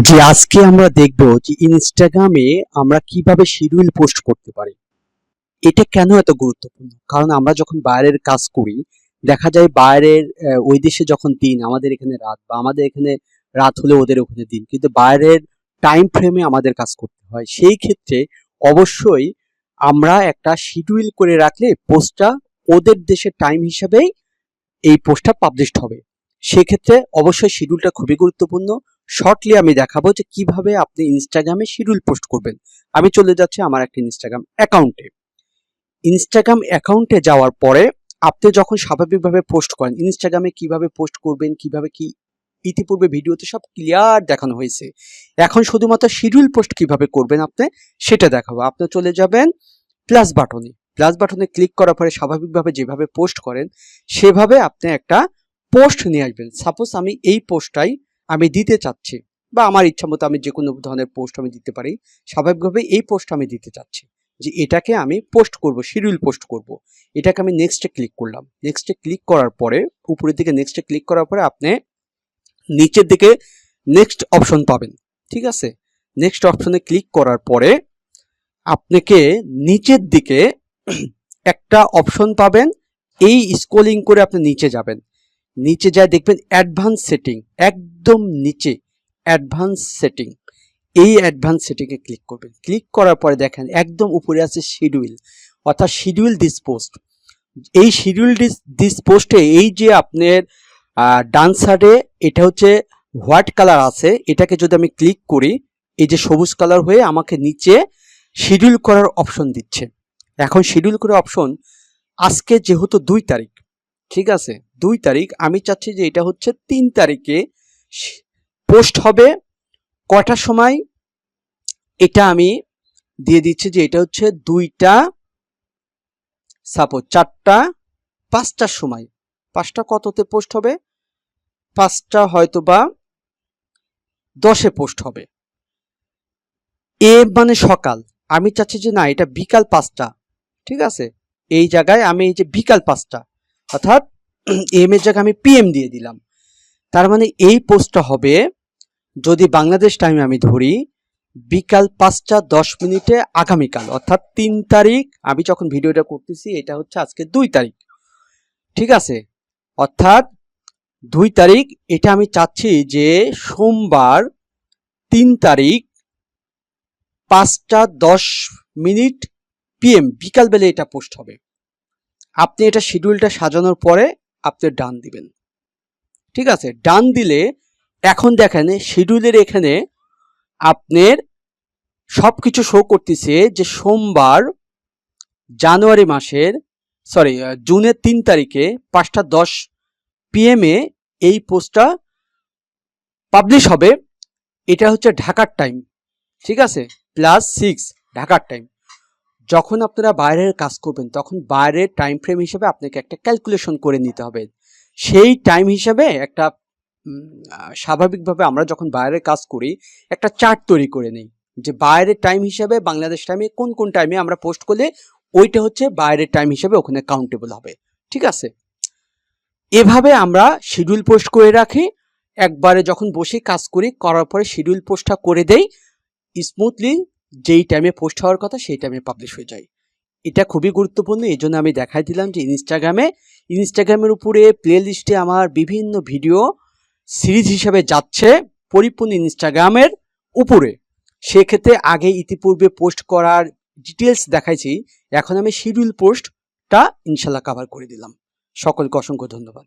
যে আজকে আমরা দেখব যে ইনস্টাগ্রামে আমরা কীভাবে শিডিউল পোস্ট করতে পারি। এটা কেন এত গুরুত্বপূর্ণ? কারণ আমরা যখন বাইরের কাজ করি, দেখা যায় বাইরের ওই দেশে যখন দিন, আমাদের এখানে রাত বা আমাদের এখানে রাত হলে ওদের ওখানে দিন। কিন্তু বাইরের টাইম ফ্রেমে আমাদের কাজ করতে হয়। সেই ক্ষেত্রে অবশ্যই আমরা একটা শিডিউল করে রাখলে পোস্টটা ওদের দেশের টাইম হিসাবেই এই পোস্টটা পাবলিশড হবে। সেক্ষেত্রে অবশ্যই শিডিউলটা খুবই গুরুত্বপূর্ণ। শর্টলি আমি দেখাবো যে কীভাবে আপনি ইনস্টাগ্রামে শিডিউল পোস্ট করবেন। আমি চলে যাচ্ছি আমার একটা ইনস্টাগ্রাম অ্যাকাউন্টে ইনস্টাগ্রাম অ্যাকাউন্টে যাওয়ার পরে আপনি যখন স্বাভাবিকভাবে পোস্ট করেন ইনস্টাগ্রামে কীভাবে পোস্ট করবেন, কীভাবে কি ইতিপূর্বে ভিডিওতে সব ক্লিয়ার দেখানো হয়েছে, এখন শুধুমাত্র শিডিউল পোস্ট কীভাবে করবেন আপনি, সেটা দেখাবো। আপনি চলে যাবেন প্লাস বাটনে প্লাস বাটনে ক্লিক করার পরে স্বাভাবিকভাবে যেভাবে পোস্ট করেন, সেভাবে আপনি একটা পোস্ট নিয়ে আসবেন। সাপোজ আমি এই পোস্টটাই আমি দিতে চাচ্ছি বা আমার ইচ্ছা মতো আমি যে কোনো ধরনের পোস্ট আমি দিতে পারি স্বাভাবিকভাবে এই পোস্ট আমি দিতে চাচ্ছি যে এটাকে আমি পোস্ট করব শিডিউল পোস্ট করব। এটাকে আমি নেক্সটে ক্লিক করলাম। নেক্সটে ক্লিক করার পরে, উপরের দিকে নেক্সটে ক্লিক করার পরে আপনি নিচের দিকে নেক্সট অপশন পাবেন। ঠিক আছে? নেক্সট অপশনে ক্লিক করার পরে আপনাকে নিচের দিকে একটা অপশন পাবেন। এই স্কোলিং করে আপনি নিচে যাবেন। নিচে যায় দেখবেন অ্যাডভান্স সেটিং একদম নিচে অ্যাডভান্স সেটিং এই অ্যাডভান্স সেটিংয়ে ক্লিক করবেন। ক্লিক করার পরে দেখেন একদম উপরে আছে শিডিউল অর্থাৎ শিডিউল দিস পোস্ট এই শিডিউল ডিস দিস পোস্টে এই যে আপনার ডান সাইডে এটা হচ্ছে হোয়াইট কালার আছে, এটাকে যদি আমি ক্লিক করি, এই যে সবুজ কালার হয়ে আমাকে নিচে শিডিউল করার অপশন দিচ্ছে। এখন শিডিউল করার অপশন আজকে যেহেতু দুই তারিখ ঠিক আছে? দুই তারিখ, আমি চাচ্ছি যে এটা হচ্ছে তিন তারিখে পোস্ট হবে। কটার সময়? এটা আমি দিয়ে দিচ্ছি যে এটা হচ্ছে দুইটা সাপোজ চারটা, পাঁচটার সময়। পাঁচটা কততে পোস্ট হবে? পাঁচটা হয়তো বা দশে পোস্ট হবে। এ মানে সকাল। আমি চাচ্ছি যে না, এটা বিকাল পাঁচটা। ঠিক আছে? এই জায়গায় আমি এই যে বিকাল পাঁচটা অর্থাৎ এম এর জায়গায় আমি পিএম দিয়ে দিলাম। তার মানে এই পোস্টটা হবে, যদি বাংলাদেশ টাইমে আমি ধরি, বিকাল পাঁচটা দশ মিনিটে আগামীকাল, অর্থাৎ তিন তারিখ, আমি যখন ভিডিওটা করতেছি, এটা হচ্ছে আজকে দুই তারিখ। ঠিক আছে? অর্থাৎ দুই তারিখ, এটা আমি চাচ্ছি যে সোমবার তিন তারিখ পাঁচটা দশ মিনিট পিএম বিকালবেলা এটা পোস্ট হবে। আপনি এটা শিডিউলটা সাজানোর পরে আপনি ডান দিবেন। ঠিক আছে? ডান দিলে এখন দেখেন শিডিউলের এখানে আপনার সব কিছু শো করতেছে যে সোমবার জানুয়ারি মাসের সরি জুনের তিন তারিখে পাঁচটা দশ পিএমে এই পোস্টটা পাবলিশ হবে। এটা হচ্ছে ঢাকার টাইম ঠিক আছে? প্লাস সিক্স ঢাকার টাইম যখন আপনারা বাইরের কাজ করবেন, তখন বাইরের টাইম ফ্রেম হিসেবে আপনাকে একটা ক্যালকুলেশন করে নিতে হবে। সেই টাইম হিসাবে একটা স্বাভাবিকভাবে আমরা যখন বাইরের কাজ করি, একটা চার্ট তৈরি করে নিই। যে বাইরের টাইম হিসাবে, বাংলাদেশ টাইমে কোন কোন টাইমে আমরা পোস্ট করলে, ওইটা হচ্ছে বাইরের টাইম হিসাবে ওখানে কাউন্টেবল হবে। ঠিক আছে? এভাবে আমরা শিডিউল পোস্ট করে রাখি। একবারে যখন বসে কাজ করি, করার পরে শিডিউল পোস্টটা করে দেই। স্মুথলি যেই টাইমে পোস্ট হওয়ার কথা সেই টাইমে পাবলিশ হয়ে যায়। এটা খুবই গুরুত্বপূর্ণ, এই জন্য আমি দেখাই দিলাম যে ইনস্টাগ্রামে ইনস্টাগ্রামের উপরে প্লে লিস্টে আমার বিভিন্ন ভিডিও সিরিজ হিসাবে যাচ্ছে পরিপূর্ণ ইনস্টাগ্রামের উপরে। সেক্ষেত্রে আগে ইতিপূর্বে পোস্ট করার ডিটেলস দেখাইছি, এখন আমি শিডিউল পোস্টটা ইনশাল্লাহ কভার করে দিলাম। সকলকে অসংখ্য ধন্যবাদ।